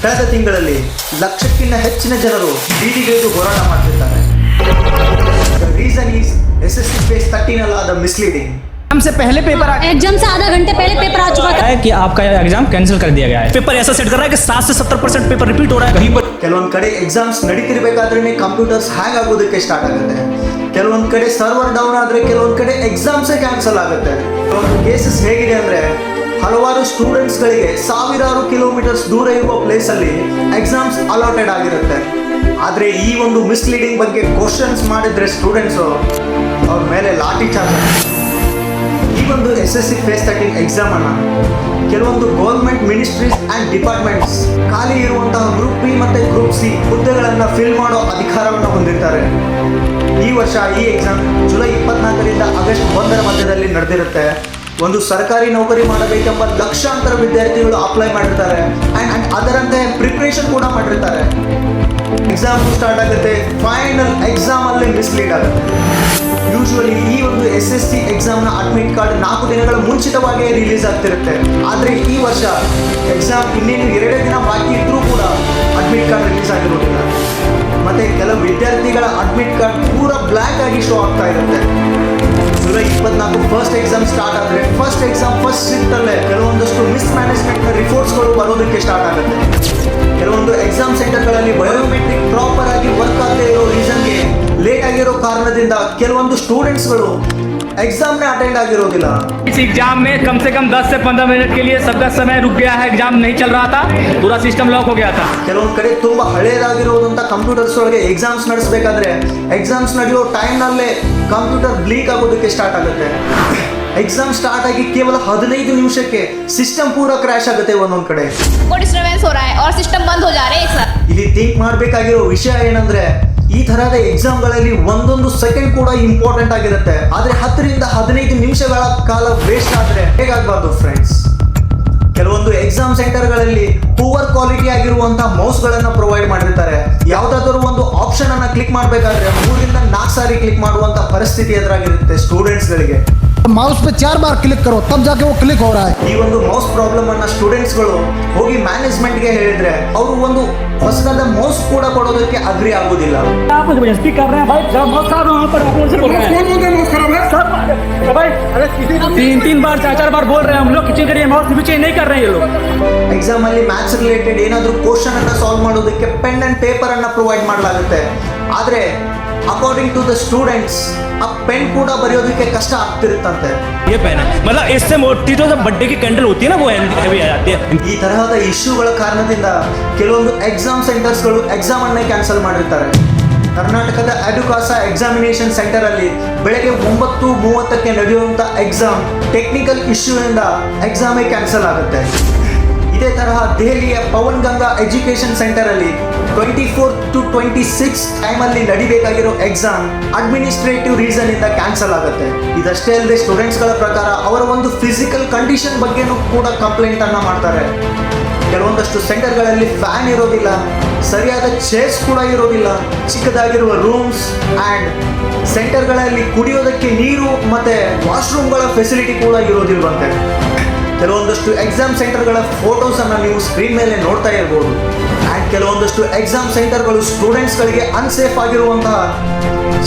ಕಳೆದ ತಿಂಗಳಲ್ಲಿ ಲಕ್ಷಕ್ಕಿಂತ ಹೆಚ್ಚಿನ ಜನರು ಬೀದಿಗಿಳಿದು ಹೋರಾಟ ಮಾಡ್ತಿದ್ದಾರೆ reason is S S C phase ತರ್ಟೀನಲ್ಲಾದ misleading हमसे पहले पेपर आ एग्जाम से आधा घंटे पहले पेपर आ चुका था है कि आपका एग्जाम कैंसिल कर दिया गया है पेपर ऐसा सेट कर रहा है कि सात से सत्तर परसेंट पेपर रिपीट हो रहा है कहीं पर ಕೆಲವೊಂದು ಕಡೆ ಎಕ್ಸಾಮ್ಸ್ ನಡೀತಿರ್ಬೇಕಾದ್ರೆ ಕಂಪ್ಯೂಟರ್ಸ್ ಹ್ಯಾಂಗ್ ಆಗೋದಕ್ಕೆ ಸ್ಟಾರ್ಟ್ ಆಗುತ್ತೆ ಕೆಲವೊಂದು ಕಡೆ ಸರ್ವರ್ ಡೌನ್ ಆದ್ರೆ ಕೆಲವೊಂದು ಕಡೆ ಎಕ್ಸಾಮ್ಸೇ ಕ್ಯಾನ್ಸಲ್ ಆಗುತ್ತೆ ಕೆಲವೊಂದು ಕೇಸಸ್ ಹೇಗಿದೆ ಅಂದ್ರೆ ಹಲವಾರು ಸ್ಟೂಡೆಂಟ್ಸ್ಗಳಿಗೆ ಸಾವಿರಾರು ಕಿಲೋಮೀಟರ್ಸ್ ದೂರ ಇರುವ ಪ್ಲೇಸಲ್ಲಿ ಎಕ್ಸಾಮ್ಸ್ ಅಲಾಟೆಡ್ ಆಗಿರುತ್ತೆ. ಆದರೆ ಈ ಒಂದು ಮಿಸ್ಲೀಡಿಂಗ್ ಬಗ್ಗೆ ಕ್ವಶನ್ಸ್ ಮಾಡಿದ್ರೆ ಸ್ಟೂಡೆಂಟ್ಸು ಅವ್ರ ಮೇಲೆ ಲಾಠಿ ಚಾರ್ಜ್ ಈ ಒಂದು S S C phase thirteen exam ಅನ್ನ ಕೆಲವೊಂದು ಗೌರ್ಮೆಂಟ್ ಮಿನಿಸ್ಟ್ರೀಸ್ ಅಂಡ್ ಡಿಪಾರ್ಟ್ಮೆಂಟ್ಸ್ ಖಾಲಿ ಇರುವಂತಹ ಗ್ರೂಪ್ ಬಿ ಮತ್ತೆ ಗ್ರೂಪ್ ಸಿ ಹುದ್ದೆಗಳನ್ನು ಫಿಲ್ ಮಾಡೋ ಅಧಿಕಾರವನ್ನು ಹೊಂದಿರ್ತಾರೆ. ಈ ವರ್ಷ ಈ ಎಕ್ಸಾಮ್ ಜುಲೈ ಇಪ್ಪತ್ನಾಲ್ಕರಿಂದ ಆಗಸ್ಟ್ ಒಂದರ ಮಧ್ಯದಲ್ಲಿ ನಡೆದಿರುತ್ತೆ. ಒಂದು ಸರ್ಕಾರಿ ನೌಕರಿ ಮಾಡಬೇಕೆಂಬ ಲಕ್ಷಾಂತರ ವಿದ್ಯಾರ್ಥಿಗಳು ಅಪ್ಲೈ ಮಾಡಿರ್ತಾರೆ. ಅಂಡ್ ಅದರಂತೆ ಪ್ರಿಪ್ರೇಷನ್ ಕೂಡ ಮಾಡಿರ್ತಾರೆ. ಎಕ್ಸಾಮ್ ಸ್ಟಾರ್ಟ್ ಆಗುತ್ತೆ. ಫೈನಲ್ ಎಕ್ಸಾಮ್ ಅಲ್ಲಿ ಮಿಸ್ಲೀಡ್ ಆಗುತ್ತೆ. ಯೂಶುವಲಿ ಈ ಒಂದು ಎಸ್ ಎಸ್ ಸಿ ಎಕ್ಸಾಮ್ನ ಅಡ್ಮಿಟ್ ಕಾರ್ಡ್ ನಾಲ್ಕು ದಿನಗಳ ಮುಂಚಿತವಾಗಿಯೇ ರಿಲೀಸ್ ಆಗ್ತಿರುತ್ತೆ. ಆದರೆ ಈ ವರ್ಷ ಎಕ್ಸಾಮ್ ಇನ್ನೇನು ಎರಡೇ ದಿನ ಬಾಕಿ ಇದ್ರೂ ಕೂಡ ಅಡ್ಮಿಟ್ ಕಾರ್ಡ್ ರಿಲೀಸ್ ಆಗಿರೋದಿಲ್ಲ. ಮತ್ತೆ ಕೆಲವು ವಿದ್ಯಾರ್ಥಿಗಳ ಅಡ್ಮಿಟ್ ಕಾರ್ಡ್ ಪೂರ ಬ್ಲ್ಯಾಕ್ ಆಗಿ ಶೋ ಆಗ್ತಾ ಇರುತ್ತೆ. ಇಪ್ಪತ್ನಾಲ್ಕು ಫಸ್ಟ್ ಎಕ್ಸಾಮ್ ಸ್ಟಾರ್ಟ್ ಆದರೆ ಫಸ್ಟ್ ಎಕ್ಸಾಮ್ ಫಸ್ಟ್ ಸಿಟ್ಟಲ್ಲೇ ಕೆಲವೊಂದಷ್ಟು ಮಿಸ್ ಮ್ಯಾನೇಜ್ಮೆಂಟ್ನ ರಿಪೋರ್ಟ್ಸ್ಗಳು ಬರೋದಕ್ಕೆ ಸ್ಟಾರ್ಟ್ ಆಗುತ್ತೆ. ಕೆಲವೊಂದು ಎಕ್ಸಾಮ್ ಸೆಂಟರ್ಗಳಲ್ಲಿ ಬಯೋಮೆಟ್ರಿಕ್ ಪ್ರಾಪರ್ ಆಗಿ ವರ್ಕ್ ಆಗದೆ ಇರೋ ರೀಸನ್ಗೆ ಲೇಟ್ ಆಗಿರೋ ಕಾರಣದಿಂದ ಕೆಲವೊಂದು ಸ್ಟೂಡೆಂಟ್ಸ್ಗಳು ಎಕ್ಸಾಮ್ನೇ ಅಟೆಂಡ್ ಆಗಿರೋದಿಲ್ಲ इस एग्जाम में कम से कम 10 से 15 मिनट के लिए सबका समय रुक गया है एग्जाम नहीं चल रहा था पूरा सिस्टम लॉक हो गया था ಕೆಲವೊಂದು ಕಡೆ ತುಂಬಾ ಹಳೇದಾಗಿರೋದಂತ ಕಂಪ್ಯೂಟರ್ಸ್ ಒಳಗೆ ಎಕ್ಸಾಮ್ಸ್ ನಡೆಸಬೇಕಾದ್ರೆ ಎಕ್ಸಾಮ್ಸ್ ನಡೆಯೋ ಟೈಮ್ನಲ್ಲೇ ಕಂಪ್ಯೂಟರ್ ಬ್ಲೀಕ್ ಆಗೋದಕ್ಕೆ ಸ್ಟಾರ್ಟ್ ಆಗುತ್ತೆ ಎಕ್ಸಾಮ್ ಸ್ಟಾರ್ಟ್ ಆಗಿ ಕೇವಲ ಹದಿನೈದು ನಿಮಿಷಕ್ಕೆ ಸಿಸ್ಟಮ್ ಪೂರ ಕ್ರ್ಯಾಶ್ ಆಗುತ್ತೆ ಒಂದೊಂದು ಕಡೆ को डिस्टर्बेंस हो रहा है और सिस्टम बंद हो जा रहे हैं एक साथ ಇಲ್ಲಿ ಥಿಂಕ್ ಮಾಡಬೇಕಾಗಿರೋ ವಿಷಯ ಏನಂದ್ರೆ ಈ ತರಹದ ಎಕ್ಸಾಮ್ಗಳಲ್ಲಿ ಒಂದೊಂದು ಸೆಕೆಂಡ್ ಕೂಡ ಇಂಪಾರ್ಟೆಂಟ್ ಆಗಿರುತ್ತೆ. ಆದ್ರೆ ಹತ್ತರಿಂದ ಹದಿನೈದು ನಿಮಿಷಗಳ ಕಾಲ ವೇಸ್ಟ್ ಆದ್ರೆ ಹೇಗಾಗಬಾರ್ದು ಫ್ರೆಂಡ್ಸ್ ಕೆಲವೊಂದು ಎಕ್ಸಾಮ್ ಸೆಂಟರ್ಗಳಲ್ಲಿ ಪೂವರ್ ಕ್ವಾಲಿಟಿ ಆಗಿರುವಂತಹ ಮೌಸ್ಗಳನ್ನ ಪ್ರೊವೈಡ್ ಮಾಡಿರ್ತಾರೆ. ಯಾವ್ದಾದ್ರು ಒಂದು ಆಪ್ಷನ್ ಅನ್ನ ಕ್ಲಿಕ್ ಮಾಡಬೇಕಾದ್ರೆ ಮೂರಿಂದ ನಾಲ್ಕು ಸಾರಿ ಕ್ಲಿಕ್ ಮಾಡುವಂತ ಪರಿಸ್ಥಿತಿ ಎದುರಾಗಿರುತ್ತೆ ಸ್ಟೂಡೆಂಟ್ಸ್ಗಳಿಗೆ माउस पे चार बार क्लिक करो तब जाके वो क्लिक हो रहा है ಈ ಒಂದು ಮೌಸ್ ಪ್ರಾಬ್ಲಮ್ ಅನ್ನ ಸ್ಟೂಡೆಂಟ್ಸ್ಗಳು ಹೋಗಿ ಮ್ಯಾನೇಜ್ಮೆಂಟ್ಗೆ ಹೇಳಿದ್ರೆ ಅವರು ಒಂದು ಹೊಸದಾದ ಮೌಸ್ ಕೂಡ ಕೊಡೋದಕ್ಕೆ ಅಗ್ರಿ ಆಗೋದಿಲ್ಲ आप मुझे जबरदस्ती कर रहे हैं भाई जब बहुत सारे वहाँ पर आपको से बोल रहे हैं सब भाई तीन तीन बार चार चार बार बोल रहे हैं हम लोग किचन करिए माउस भी चेंज नहीं कर रहे हैं ये लोग ಎಕ್ಸಾಮ್ ಅಲ್ಲಿ ಮ್ಯಾಥ್ಸ್ ರಿಲೇಟೆಡ್ ಏನಾದರೂ ಕ್ವಶನ್ ಅನ್ನ ಸಾಲ್ವ್ ಮಾಡೋದಕ್ಕೆ ಪೆನ್ ಅಂಡ್ ಪೇಪರ್ ಅನ್ನ ಪ್ರೊವೈಡ್ ಮಾಡಲಾಗುತ್ತೆ ಆದ್ರೆ ಅಕಾರ್ಡಿಂಗ್ ಟು ದ ಸ್ಟೂಡೆಂಟ್ಸ್ ಆ ಪೆನ್ ಕೂಡ ಬರೆಯೋದಕ್ಕೆ ಕಷ್ಟ ಆಗ್ತಿರುತ್ತಂತೆ ये पेन है मतलब इससे मोटी जो बर्थडे की कैंडल होती है ना वो हैवी आ जाती है ಈ ತರಹದ ಇಶ್ಯೂಗಳ ಕಾರಣದಿಂದ ಕೆಲವೊಂದು ಎಕ್ಸಾಮ್ ಸೆಂಟರ್ಸ್ಗಳು ಎಕ್ಸಾಮ್ ಅನ್ನೇ ಕ್ಯಾನ್ಸಲ್ ಮಾಡಿರ್ತಾರೆ ಕರ್ನಾಟಕದ ಅಡುಕಾಸ ಎಕ್ಸಾಮಿನೇಷನ್ ಸೆಂಟರ್ ಅಲ್ಲಿ ಬೆಳಗ್ಗೆ ಒಂಬತ್ತು ಮೂವತ್ತಕ್ಕೆ ನಡೆಯುವಂತ ಎಕ್ಸಾಮ್ ಟೆಕ್ನಿಕಲ್ ಇಶ್ಯೂನಿಂದ ಎಕ್ಸಾಮೇ ಕ್ಯಾನ್ಸಲ್ ಆಗುತ್ತೆ ಇದೇ ತರಹ ದೆಹಲಿಯ ಪವನ್ ಗಂಗಾ ಎಜುಕೇಶನ್ ಸೆಂಟರ್ ಅಲ್ಲಿ twenty four to twenty six ಟೈಮಲ್ಲಿ ನಡಿಬೇಕಾಗಿರೋ ಎಕ್ಸಾಮ್ ಅಡ್ಮಿನಿಸ್ಟ್ರೇಟಿವ್ ರೀಸನ್ ಇಂದ ಕ್ಯಾನ್ಸಲ್ ಆಗುತ್ತೆ. ಇದಷ್ಟೇ ಅಲ್ಲದೆ ಸ್ಟೂಡೆಂಟ್ಸ್ಗಳ ಪ್ರಕಾರ ಅವರ ಒಂದು ಫಿಸಿಕಲ್ ಕಂಡೀಷನ್ ಬಗ್ಗೆನೂ ಕೂಡ ಕಂಪ್ಲೇಂಟ್ ಅನ್ನ ಮಾಡ್ತಾರೆ. ಕೆಲವೊಂದಷ್ಟು ಸೆಂಟರ್ಗಳಲ್ಲಿ ಫ್ಯಾನ್ ಇರೋದಿಲ್ಲ, ಸರಿಯಾದ ಚೇರ್ಸ್ ಕೂಡ ಇರೋದಿಲ್ಲ, ಚಿಕ್ಕದಾಗಿರುವ ರೂಮ್ಸ್ ಆ್ಯಂಡ್ ಸೆಂಟರ್ಗಳಲ್ಲಿ ಕುಡಿಯೋದಕ್ಕೆ ನೀರು ಮತ್ತೆ ವಾಶ್ರೂಮ್ಗಳ ಫೆಸಿಲಿಟಿ ಕೂಡ ಇರೋದಿಲ್ವಂತೆ. ಕೆಲವೊಂದಷ್ಟು ಎಕ್ಸಾಮ್ ಸೆಂಟರ್ಗಳ ಫೋಟೋಸನ್ನು ನೀವು ಸ್ಕ್ರೀನ್ ಮೇಲೆ ನೋಡ್ತಾ ಇರ್ಬೋದು. ಕೆಲವೊಂದಷ್ಟು ಎಕ್ಸಾಮ್ ಸೆಂಟರ್ಗಳು ಸ್ಟೂಡೆಂಟ್ಸ್ಗಳಿಗೆ ಅನ್ಸೇಫ್ ಆಗಿರುವಂತಹ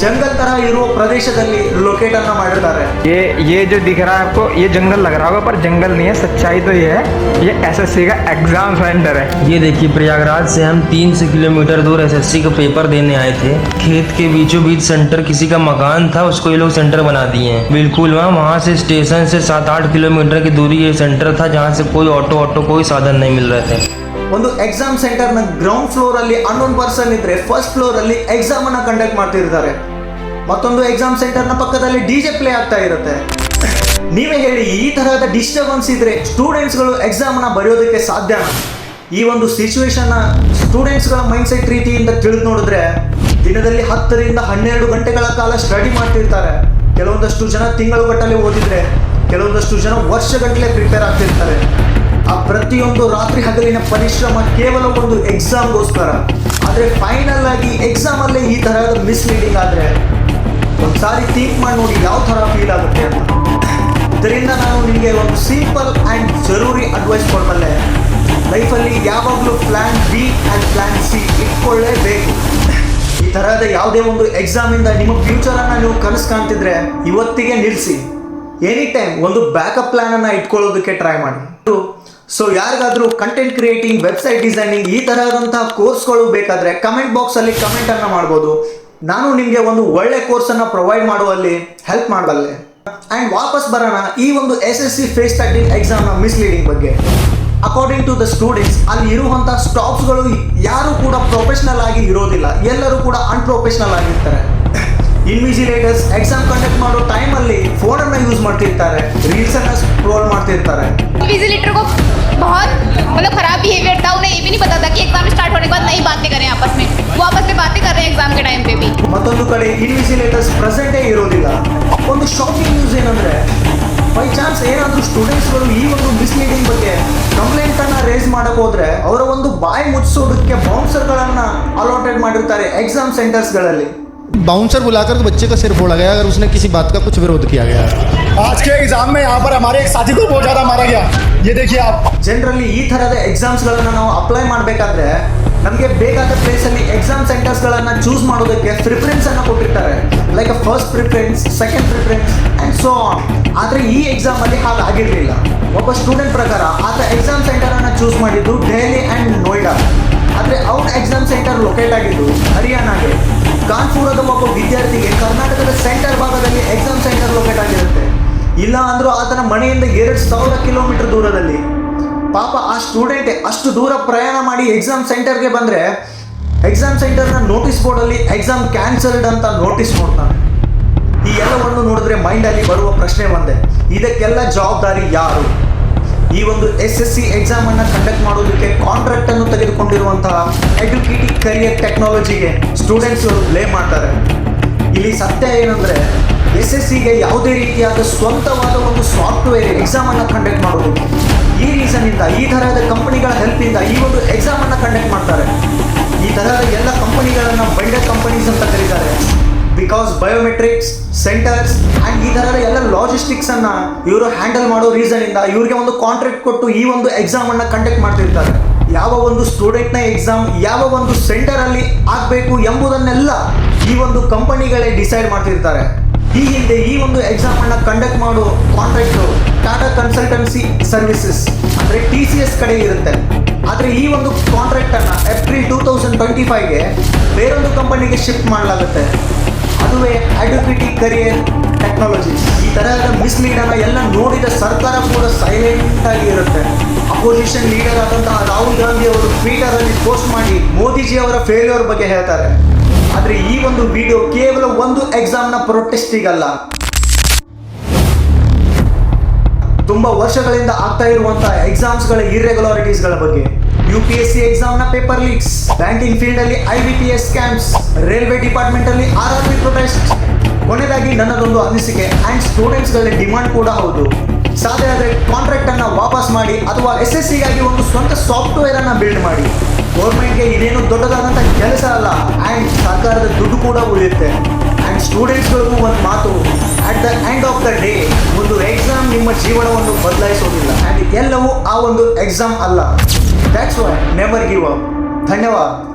ಜಂಗಲ್ ತರ ಇರುವ ಪ್ರದೇಶದಲ್ಲಿ ಲೊಕೇಟ್ ಅನ್ನ ಮಾಡಿರ್ತಾರೆ ये ये जो दिख रहा है आपको ये जंगल लग रहा होगा पर जंगल नहीं है सच्चाई तो ये है ये एसएससी का एग्जाम सेंटर है ये देखिए प्रयागराज से हम तीन से किलोमीटर दूर एसएससी का पेपर देने आए थे खेत के बीचों बीच सेंटर किसी का मकान था उसको ये लोग सेंटर बना दिए हैं बिल्कुल वहाँ वहाँ से स्टेशन से सात आठ किलोमीटर की दूरी ये सेंटर था जहाँ से कोई ऑटो ऑटो कोई साधन नहीं मिल रहे थे ಒಂದು ಎಕ್ಸಾಮ್ ಸೆಂಟರ್ನ ಗ್ರೌಂಡ್ ಫ್ಲೋರ್ ಅಲ್ಲಿ ಅನ್ನೊನ್ ಪರ್ಸನ್ ಇದ್ರೆ ಫಸ್ಟ್ ಫ್ಲೋರ್ ಅಲ್ಲಿ ಎಕ್ಸಾಮ್ ಅನ್ನ ಕಂಡಕ್ಟ್ ಮಾಡ್ತಿರ್ತಾರೆ. ಮತ್ತೊಂದು ಎಕ್ಸಾಮ್ ಸೆಂಟರ್ನ ಪಕ್ಕದಲ್ಲಿ ಡಿಜೆ ಪ್ಲೇ ಆಗ್ತಾ ಇರುತ್ತೆ. ನೀವೇ ಹೇಳಿ, ಈ ತರಹದ ಡಿಸ್ಟರ್ಬೆನ್ಸ್ ಇದ್ರೆ ಎಕ್ಸಾಮ್ ಅನ್ನ ಬರೆಯೋದಕ್ಕೆ ಸಾಧ್ಯ ಈ ಒಂದು ಸಿಚುವೇಶನ್ ಸ್ಟೂಡೆಂಟ್ಸ್ಗಳ ಮೈಂಡ್ ಸೆಟ್ ರೀತಿಯಿಂದ ತಿಳಿದು ನೋಡಿದ್ರೆ ದಿನದಲ್ಲಿ ಹತ್ತರಿಂದ ಹನ್ನೆರಡು ಗಂಟೆಗಳ ಕಾಲ ಸ್ಟಡಿ ಮಾಡ್ತಿರ್ತಾರೆ. ಕೆಲವೊಂದಷ್ಟು ಜನ ತಿಂಗಳುಗಟ್ಟಲೆ ಓದಿದ್ರೆ ಕೆಲವೊಂದಷ್ಟು ಜನ ವರ್ಷಗಟ್ಟಲೆ ಪ್ರಿಪೇರ್ ಆಗ್ತಿರ್ತಾರೆ ಆ ಪ್ರತಿಯೊಂದು ರಾತ್ರಿ ಹಗಲಿನ ಪರಿಶ್ರಮ ಕೇವಲ ಒಂದು ಎಕ್ಸಾಮ್ಗೋಸ್ಕರ ಆದರೆ ಫೈನಲ್ ಆಗಿ ಎಕ್ಸಾಮ್ ಅಲ್ಲೇ ಈ ತರಹದ ಮಿಸ್ಲೀಡಿಂಗ್ ಆದ್ರೆ ಒಂದ್ಸಾರಿ ಥಿಂಕ್ ಮಾಡಿ ನೋಡಿ ಯಾವ ಥರ ಫೀಲ್ ಆಗುತ್ತೆ ಅಂತ. ಇದರಿಂದ ನಾನು ನಿಮಗೆ ಒಂದು ಸಿಂಪಲ್ ಆ್ಯಂಡ್ ಜರೂರಿ ಅಡ್ವೈಸ್ ಕೊಡಬಲ್ಲೆ. ಲೈಫಲ್ಲಿ ಯಾವಾಗಲೂ plan B and plan C ಇಟ್ಕೊಳ್ಳೇಬೇಕು. ಈ ಥರದ ಯಾವುದೇ ಒಂದು ಎಕ್ಸಾಮಿಂದ ನಿಮ್ಮ ಫ್ಯೂಚರನ್ನು ನೀವು ಕನಸು ಕಾಣ್ತಿದ್ರೆ ಇವತ್ತಿಗೆ ನಿಲ್ಲಿಸಿ ಎನಿ ಟೈಮ್ ಒಂದು ಬ್ಯಾಕಪ್ ಪ್ಲಾನ್ ಅನ್ನ ಇಟ್ಕೊಳ್ಳೋದಕ್ಕೆ ಟ್ರೈ ಮಾಡಿ. ಸೊ ಯಾರಿಗಾದರೂ ಕಂಟೆಂಟ್ ಕ್ರಿಯೇಟಿಂಗ್ ವೆಬ್ಸೈಟ್ ಡಿಸೈನಿಂಗ್ ಈ ತರಹದಂತಹ ಕೋರ್ಸ್ಗಳು ಬೇಕಾದ್ರೆ ಕಮೆಂಟ್ ಬಾಕ್ಸ್ ಅಲ್ಲಿ ಕಮೆಂಟ್ ಅನ್ನ ಮಾಡ್ಬೋದು. ನಾನು ನಿಮಗೆ ಒಂದು ಒಳ್ಳೆ ಕೋರ್ಸನ್ನು ಪ್ರೊವೈಡ್ ಮಾಡುವಲ್ಲಿ ಹೆಲ್ಪ್ ಮಾಡಬಲ್ಲೆ. ಅಂಡ್ ವಾಪಸ್ ಬರೋಣ ಈ ಒಂದು S S C phase thirteen ಎಕ್ಸಾಮ್ನ misleading ಬಗ್ಗೆ. ಅಕಾರ್ಡಿಂಗ್ ಟು ದ ಸ್ಟೂಡೆಂಟ್ಸ್ ಅಲ್ಲಿ ಇರುವಂಥ ಸ್ಟಾಫ್ಸ್ಗಳು ಯಾರು ಕೂಡ ಪ್ರೊಫೆಷನಲ್ ಆಗಿ ಇರೋದಿಲ್ಲ. ಎಲ್ಲರೂ ಕೂಡ ಅನ್ಪ್ರೊಫೆಷನಲ್ ಆಗಿರ್ತಾರೆ. ಇನ್ವಿಜಿಲೇಟರ್ಸ್ ಎಕ್ಸಾಮ್ ಕಂಡಕ್ಟ್ ಮಾಡೋ ಟೈಮಲ್ಲಿ ಫೋನನ್ನು ಯೂಸ್ ಮಾಡ್ತಿರ್ತಾರೆ ರೀಲ್ಸ್ ಅನ್ನ ಸ್ಕ್ರೋಲ್ ಮಾಡ್ತಿರ್ತಾರೆ विजिलेटर को बहुत मतलब खराब बिहेवियर था उन्हें ये भी नहीं पता था कि एग्जाम स्टार्ट होने के बाद नहीं बातें करें आपस में वो आपस में बातें कर रहे हैं एग्जाम के टाइम पे भी ಮತ್ತೊಂದು ಕಡೆ ಇನ್ವಿಜಿಲೇಟರ್ಸ್ ಪ್ರೆಸೆಂಟೇ ಇರೋದಿಲ್ಲ ಒಂದು ಶಾಕಿಂಗ್ ನ್ಯೂಸ್ ಏನಂದ್ರೆ ಬೈ ಚಾನ್ಸ್ ಏನಾದರೂ ಸ್ಟೂಡೆಂಟ್ಸ್ಗಳು ಈ ಒಂದು ಮಿಸ್ಲೀಡಿಂಗ್ ಬಗ್ಗೆ ಕಂಪ್ಲೇಂಟ್ ಅನ್ನ ರೇಸ್ ಮಾಡಕ್ ಹೋದ್ರೆ ಅವರ ಒಂದು ಬಾಯಿ ಮುಚ್ಚಿಸೋದಕ್ಕೆ ಬೌನ್ಸರ್ಗಳನ್ನ ಅಲಾಟೆಡ್ ಮಾಡಿರ್ತಾರೆ ಎಕ್ಸಾಮ್ ಸೆಂಟರ್ಸ್ಗಳಲ್ಲಿ बाउंसर बुलाकर तो बच्चे का सिर फोड़ा गया अगर उसने किसी बात का कुछ विरोध किया गया आज के एग्जाम में यहाँ पर हमारे एक साथी को बहुत ज़्यादा मारा गया ये देखिए आप ಜನರಲಿ ಈ ಥರದ ಎಕ್ಸಾಮ್ಸ್ಗಳನ್ನು ನಾವು ಅಪ್ಲೈ ಮಾಡಬೇಕಾದ್ರೆ ನಮಗೆ ಬೇಕಾದ ಪ್ಲೇಸಲ್ಲಿ ಎಕ್ಸಾಮ್ ಸೆಂಟರ್ಸ್ಗಳನ್ನು ಚೂಸ್ ಮಾಡೋದಕ್ಕೆ ಪ್ರಿಫರೆನ್ಸ್ ಅನ್ನು ಕೊಟ್ಟಿರ್ತಾರೆ like first preference second preference and so on ಆದರೆ ಈ ಎಕ್ಸಾಮಲ್ಲಿ ಹಾಗಾಗಿರಲಿಲ್ಲ ಒಬ್ಬ ಸ್ಟೂಡೆಂಟ್ ಪ್ರಕಾರ ಆತ ಎಕ್ಸಾಮ್ ಸೆಂಟರನ್ನು ಚೂಸ್ ಮಾಡಿದ್ದು ದೆಹಲಿ ಆ್ಯಂಡ್ ನೋಯ್ಡಾ ಆದರೆ ಅವ್ರ ಎಕ್ಸಾಮ್ ಸೆಂಟರ್ ಲೊಕೇಟ್ ಆಗಿದ್ದು ಹರಿಯಾಣಾಗೆ ಕಾನ್ಪುರದ ಒಬ್ಬ ವಿದ್ಯಾರ್ಥಿಗೆ ಕರ್ನಾಟಕದ ಸೆಂಟರ್ ಭಾಗದಲ್ಲಿ ಎಕ್ಸಾಮ್ ಸೆಂಟರ್ ಲೊಕೇಟ್ ಆಗಿರುತ್ತೆ. ಇಲ್ಲ ಅಂದ್ರೂ ಆತನ ಮನೆಯಿಂದ ಎರಡು ಸಾವಿರ ಕಿಲೋಮೀಟರ್ ದೂರದಲ್ಲಿ. ಪಾಪ ಆ ಸ್ಟೂಡೆಂಟ್ ಅಷ್ಟು ದೂರ ಪ್ರಯಾಣ ಮಾಡಿ ಎಕ್ಸಾಮ್ ಸೆಂಟರ್ಗೆ ಬಂದರೆ ಎಕ್ಸಾಮ್ ಸೆಂಟರ್ನ ನೋಟಿಸ್ ಬೋರ್ಡಲ್ಲಿ ಎಕ್ಸಾಮ್ ಕ್ಯಾನ್ಸಲ್ಡ್ ಅಂತ ನೋಟಿಸ್ ನೋಡ್ತಾನೆ ಈ ಎಲ್ಲವನ್ನು ನೋಡಿದ್ರೆ ಮೈಂಡಲ್ಲಿ ಬರುವ ಪ್ರಶ್ನೆ ಒಂದೇ. ಇದಕ್ಕೆಲ್ಲ ಜವಾಬ್ದಾರಿ ಯಾರು? ಈ ಒಂದು ಎಸ್ ಎಸ್ ಸಿ ಎಕ್ಸಾಮ್ ಅನ್ನ ಕಂಡಕ್ಟ್ ಮಾಡೋದಕ್ಕೆ ಕಾಂಟ್ರಾಕ್ಟ್ ಅನ್ನು ತೆಗೆದುಕೊಂಡಿರುವಂತಹ ಎಡ್ಯುಕೇಟಿವ್ ಕರಿಯರ್ ಟೆಕ್ನಾಲಜಿಗೆ ಸ್ಟೂಡೆಂಟ್ಸ್ ಬ್ಲೇಮ್ ಮಾಡ್ತಾರೆ. ಇಲ್ಲಿ ಸತ್ಯ ಏನಂದ್ರೆ ಎಸ್ ಎಸ್ ಸಿಗೆ ಯಾವುದೇ ರೀತಿಯಾದ ಸ್ವಂತವಾದ ಒಂದು ಸಾಫ್ಟ್ವೇರ್ ಎಕ್ಸಾಮ್ ಅನ್ನ ಕಂಡಕ್ಟ್ ಮಾಡೋದು. ಈ ರೀಸನ್ ಇಂದ, ಈ ತರಹದ ಕಂಪನಿಗಳ ಹೆಲ್ಪ್ ಇಂದ ಈ ಒಂದು ಎಕ್ಸಾಮ್ ಅನ್ನ ಕಂಡಕ್ಟ್ ಮಾಡ್ತಾರೆ. ಈ ತರಹದ ಎಲ್ಲ ಕಂಪನಿಗಳನ್ನ ಬಂಡೆ ಕಂಪನೀಸ್ ಅಂತ ಕರೀತಾರೆ. ಬಿಕಾಸ್ ಬಯೋಮೆಟ್ರಿಕ್ಸ್ ಸೆಂಟರ್ಸ್ ಆ್ಯಂಡ್ ಈ ಥರದ ಎಲ್ಲ ಲಾಜಿಸ್ಟಿಕ್ಸ್ ಅನ್ನ ಇವರು ಹ್ಯಾಂಡಲ್ ಮಾಡೋ ರೀಸನ್ ಇಂದ ಇವರಿಗೆ ಒಂದು ಕಾಂಟ್ರಾಕ್ಟ್ ಕೊಟ್ಟು ಈ ಒಂದು ಎಕ್ಸಾಮ್ ಅನ್ನ ಕಂಡಕ್ಟ್ ಮಾಡ್ತಿರ್ತಾರೆ. ಯಾವ ಒಂದು ಸ್ಟೂಡೆಂಟ್ನ ಎಕ್ಸಾಮ್ ಯಾವ ಒಂದು ಸೆಂಟರ್ ಅಲ್ಲಿ ಆಗಬೇಕು ಎಂಬುದನ್ನೆಲ್ಲ ಈ ಒಂದು ಕಂಪನಿಗಳೇ ಡಿಸೈಡ್ ಮಾಡ್ತಿರ್ತಾರೆ. ಈ ಹಿಂದೆ ಈ ಒಂದು ಎಕ್ಸಾಮ್ ಅನ್ನ ಕಂಡಕ್ಟ್ ಮಾಡೋ ಕಾಂಟ್ರಾಕ್ಟ್ ಟಾಟಾ ಕನ್ಸಲ್ಟೆನ್ಸಿ ಸರ್ವಿಸಸ್ ಅಂದ್ರೆ ಟಿ ಸಿ ಎಸ್ ಕಡೆ ಇರುತ್ತೆ. ಆದರೆ ಈ ಒಂದು ಕಾಂಟ್ರಾಕ್ಟ್ ಅನ್ನ ಏಪ್ರಿಲ್ ಟೂ ತೌಸಂಡ್ ಟ್ವೆಂಟಿ ಫೈವ್ಗೆ ಬೇರೊಂದು ಕಂಪನಿಗೆ ಶಿಫ್ಟ್ ಮಾಡಲಾಗುತ್ತೆ. ಅದುವೇ ಅಡ್ಯುಕೇಟಿ ಕರಿಯರ್ ಟೆಕ್ನಾಲಜಿ ಈ ತರಹದ ಮಿಸ್ಲೀಡ್ ಅನ್ನ ಎಲ್ಲ ನೋಡಿದ ಸರ್ಕಾರ ಕೂಡ ಸೈಲೆಂಟ್ ಆಗಿ ಇರುತ್ತೆ. ಅಪೋಸಿಷನ್ ಲೀಡರ್ ಆದಂತಹ ರಾಹುಲ್ ಗಾಂಧಿ ಅವರು ಟ್ವಿಟರ್ ಅಲ್ಲಿ ಪೋಸ್ಟ್ ಮಾಡಿ ಮೋದಿಜಿ ಅವರ ಫೇಲ್ಯೂರ್ ಬಗ್ಗೆ ಹೇಳ್ತಾರೆ. ಆದ್ರೆ ಈ ಒಂದು ವಿಡಿಯೋ ಕೇವಲ ಒಂದು ಎಕ್ಸಾಮ್ನ ಪ್ರೊಟೆಸ್ಟಿಗಲ್ಲ ತುಂಬಾ ವರ್ಷಗಳಿಂದ ಆಗ್ತಾ ಇರುವಂತಹ ಎಕ್ಸಾಮ್ಸ್ಗಳ ಇರ್ರೆಗ್ಯುಲಾರಿಟೀಸ್ಗಳ ಬಗ್ಗೆ. ಯು ಪಿ ಎಸ್ ಸಿ ಎಕ್ಸಾಮ್ನ ಪೇಪರ್ ಲೀಕ್ಸ್ ಬ್ಯಾಂಕಿಂಗ್ ಫೀಲ್ಡ್ ಅಲ್ಲಿ I B P S scams railway department ಅಲ್ಲಿ ಆರ್ ಆರ್ ಬಿ ಪ್ರೊಟೆಸ್ಟ್ ಕೊನೆಯದಾಗಿ ನನ್ನದೊಂದು ಅನಿಸಿಕೆ ಅಂಡ್ ಸ್ಟೂಡೆಂಟ್ಸ್ಗಳ ಡಿಮಾಂಡ್ ಕೂಡ ಹೌದು. ಸಾಧ್ಯ ಆದರೆ ಕಾಂಟ್ರಾಕ್ಟ್ ಅನ್ನ ವಾಪಸ್ ಮಾಡಿ, ಅಥವಾ ಎಸ್ ಎಸ್ ಸಿಗಾಗಿ ಒಂದು ಸ್ವಂತ ಸಾಫ್ಟ್ವೇರ್ ಅನ್ನ ಬಿಲ್ಡ್ ಮಾಡಿ. ಗೌರ್ಮೆಂಟ್ಗೆ ಇದೇನು ದೊಡ್ಡದಾದಂಥ ಕೆಲಸ ಅಲ್ಲ ಆ್ಯಂಡ್ ಸರ್ಕಾರದ ದುಡ್ಡು ಕೂಡ ಉಳಿಯುತ್ತೆ. ಆ್ಯಂಡ್ ಸ್ಟೂಡೆಂಟ್ಸ್ಗಳಿಗೂ ಒಂದು ಮಾತು at the end of the day ಒಂದು ಎಕ್ಸಾಮ್ ನಿಮ್ಮ ಜೀವನವನ್ನು ಬದಲಾಯಿಸೋದಿಲ್ಲ. ಆ್ಯಂಡ್ ಎಲ್ಲವೂ ಆ ಒಂದು ಎಕ್ಸಾಮ್ ಅಲ್ಲ. That's why never give up धन्यवाद.